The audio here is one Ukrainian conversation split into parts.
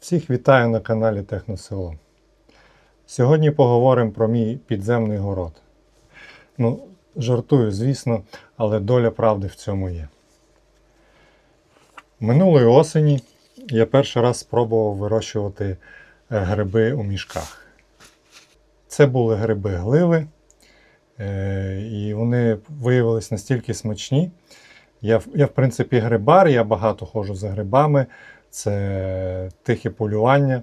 Всіх вітаю на каналі Техносело. Сьогодні поговоримо про мій підземний город. Ну, жартую, звісно, але доля правди в цьому є. Минулої осені я перший раз спробував вирощувати е, гриби у мішках. Це були гриби гливи, е, і вони виявилися настільки смачні. Я, я, в принципі, грибар, я багато ходжу за грибами. Це тихе полювання.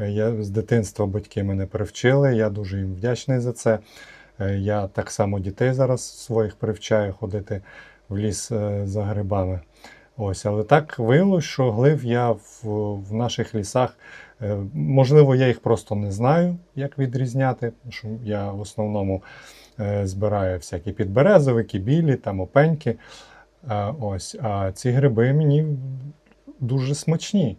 Е, Я з дитинства батьки мене привчили, я дуже їм вдячний за це. Е, Я так само дітей зараз своїх привчаю ходити в ліс за грибами. Ось, але так виявилось, що глив я в, в наших лісах. е, Можливо, я їх просто не знаю, як відрізняти. тому що я в основному е, збираю всякі підберезовики, білі, там опеньки. А, ось, а ці гриби мені дуже смачні.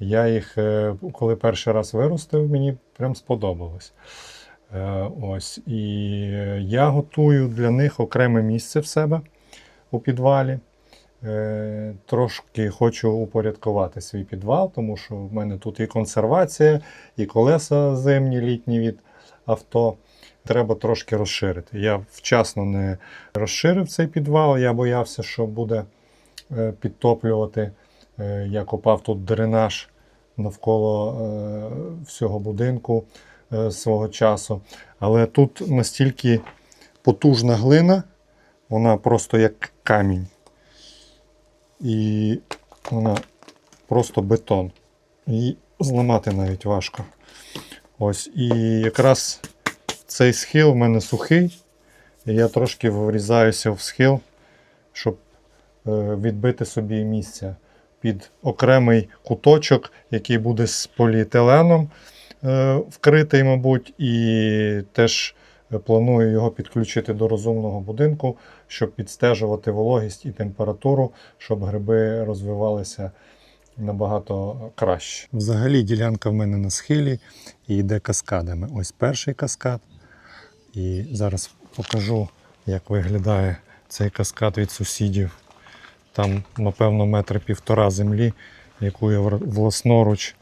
Я їх, е, коли перший раз виростив, мені прям сподобалось. Е, Ось, і я готую для них окреме місце в себе у підвалі. Е, Трошки хочу упорядкувати свій підвал, тому що в мене тут і консервація, і колеса зимні, літні від авто. Треба трошки розширити. Я вчасно не розширив цей підвал, я боявся, що буде е, підтоплювати. Е, Я копав тут дренаж навколо всього будинку свого часу. Але тут настільки потужна глина, вона просто як камінь. І вона просто бетон. Її зламати навіть важко. Ось. І якраз цей схил в мене сухий. І я трошки врізаюся в схил, щоб е, відбити собі місце під окремий куточок, який буде з поліетиленом е, вкритий, мабуть, і теж планую його підключити до розумного будинку, щоб підстежувати вологість і температуру, щоб гриби розвивалися набагато краще. Взагалі ділянка в мене на схилі і йде каскадами. Ось перший каскад. І зараз покажу, як виглядає цей каскад від сусідів. Там, напевно, метр півтора землі, яку я власноруч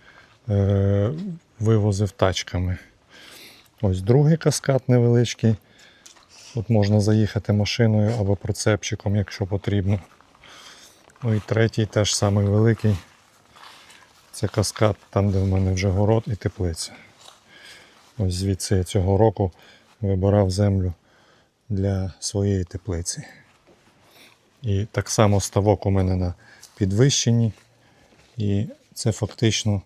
е- вивозив тачками. Ось другий каскад невеличкий. Тут можна заїхати машиною або прицепчиком, якщо потрібно. Ну і третій теж самий великий. Це каскад, там, де в мене вже город і теплиця. Ось звідси я цього року вибирав землю для своєї теплиці. І так само ставок у мене на підвищенні. І це фактично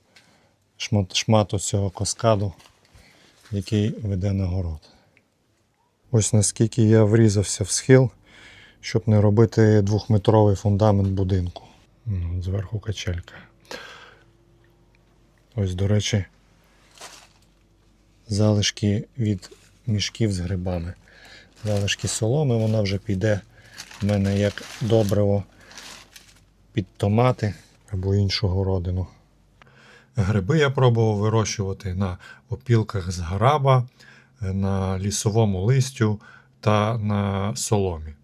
шмат, шмат цього каскаду, який веде на город. Ось наскільки я врізався в схил, щоб не робити двохметровий фундамент будинку. Ну, Зверху качелька. Ось, до речі, залишки від мішків з грибами. Залишки соломи, вона вже піде в мене як добриво під томати або іншу городину. Гриби я пробував вирощувати на опілках з граба, на лісовому листю та на соломі.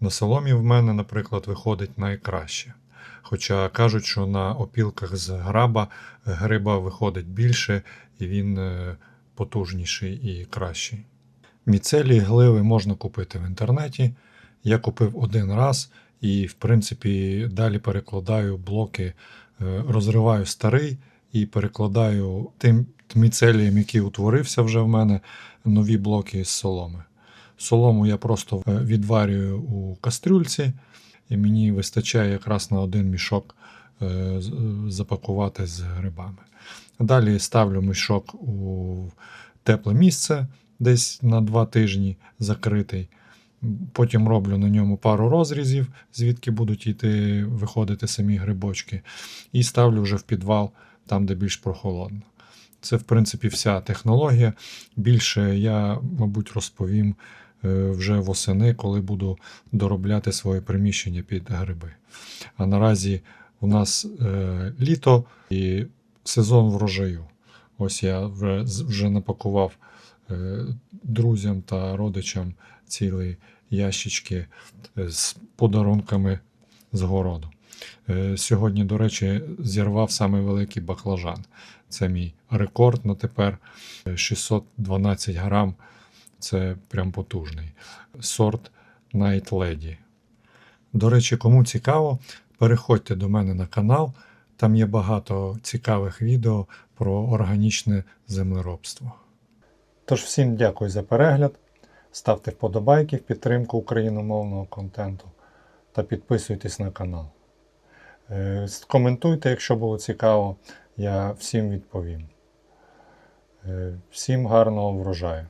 На соломі в мене, наприклад, виходить найкраще. Хоча кажуть, що на опілках з граба гриба виходить більше і він е, потужніший і кращий. Міцелій гливи можна купити в інтернеті. Я купив один раз і, в принципі, далі перекладаю блоки, е, розриваю старий і перекладаю тим міцелієм, який утворився вже в мене, нові блоки з соломи. Солому я просто е, відварюю у кастрюльці, і мені вистачає якраз на один мішок е, е, запакувати з грибами. Далі ставлю мішок у тепле місце, десь на два тижні закритий. Потім роблю на ньому пару розрізів, звідки будуть йти, виходити самі грибочки, і ставлю вже в підвал, там, де більш прохолодно. Це, в принципі, вся технологія. Більше я, мабуть, розповім е, вже восени, коли буду доробляти своє приміщення під гриби. А наразі у нас е, літо і сезон врожаю. Ось я вже, вже напакував е, друзям та родичам цілі ящички е, з подарунками з городу. Е, Сьогодні, до речі, зірвав самий великий баклажан. Це мій рекорд на тепер Е, 612 грам. Це прям потужний. Сорт Night Lady. До речі, кому цікаво, переходьте до мене на канал. Там є багато цікавих відео про органічне землеробство. Тож всім дякую за перегляд. Ставте вподобайки в підтримку україномовного контенту та підписуйтесь на канал. Е, Коментуйте, якщо було цікаво, я всім відповім. Е, Всім гарного врожаю!